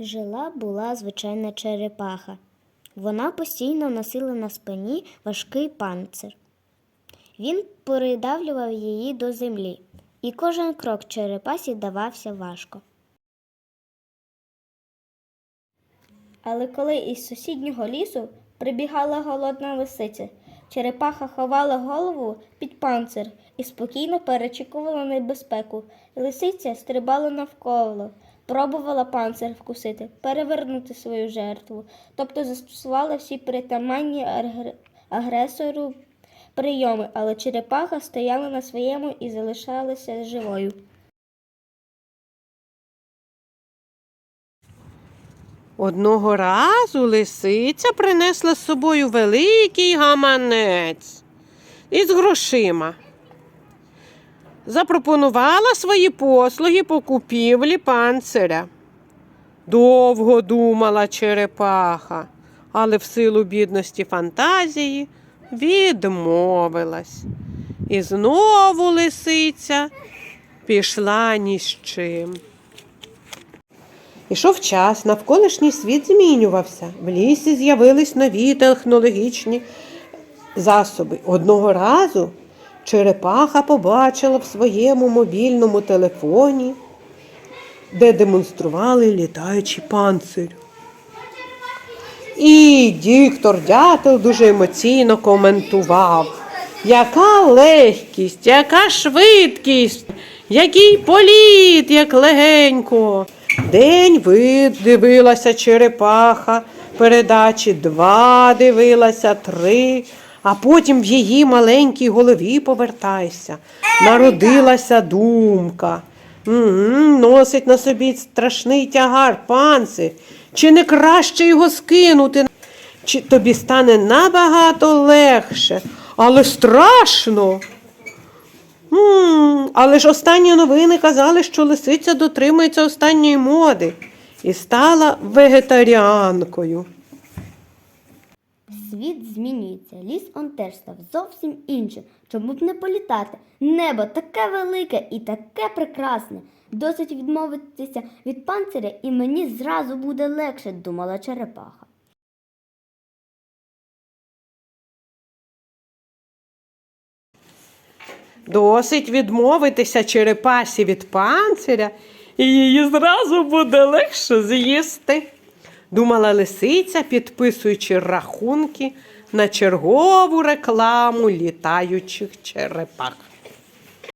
Жила була звичайна черепаха. Вона постійно носила на спині важкий панцир. Він придавлював її до землі, і кожен крок черепасі давався важко. Але коли із сусіднього лісу прибігала голодна лисиця, черепаха ховала голову під панцир і спокійно перечікувала небезпеку. Лисиця стрибала навколо, пробувала панцир вкусити, перевернути свою жертву, тобто застосувала всі притаманні агресору прийоми, але черепаха стояла на своєму і залишалася живою. Одного разу лисиця принесла з собою великий гаманець із грошима. Запропонувала свої послуги по купівлі панциря. Довго думала черепаха, але в силу бідності фантазії відмовилась. І знову лисиця пішла ні з чим. Ішов час, навколишній світ змінювався. В лісі з'явились нові технологічні засоби. Одного разу черепаха побачила в своєму мобільному телефоні, де демонстрували літаючий панцир. І диктор дятел дуже емоційно коментував, яка легкість, яка швидкість, який політ, як легенько. День ви дивилася черепаха, передачі два дивилася, три, а потім в її маленькій голові повертайся. Народилася думка. М, Носить на собі страшний тягар, панцир. Чи не краще його скинути? Чи тобі стане набагато легше, але страшно. М, але ж останні новини казали, що лисиця дотримується останньої моди і стала вегетаріанкою. Світ змінюється, ліс он теж став зовсім іншим. Чому б не політати? Небо таке велике і таке прекрасне. Досить відмовитися від панциря, і мені зразу буде легше, думала черепаха. Досить відмовитися черепасі від панциря, і її зразу буде легше з'їсти. Думала лисиця, підписуючи рахунки на чергову рекламу літаючих черепах.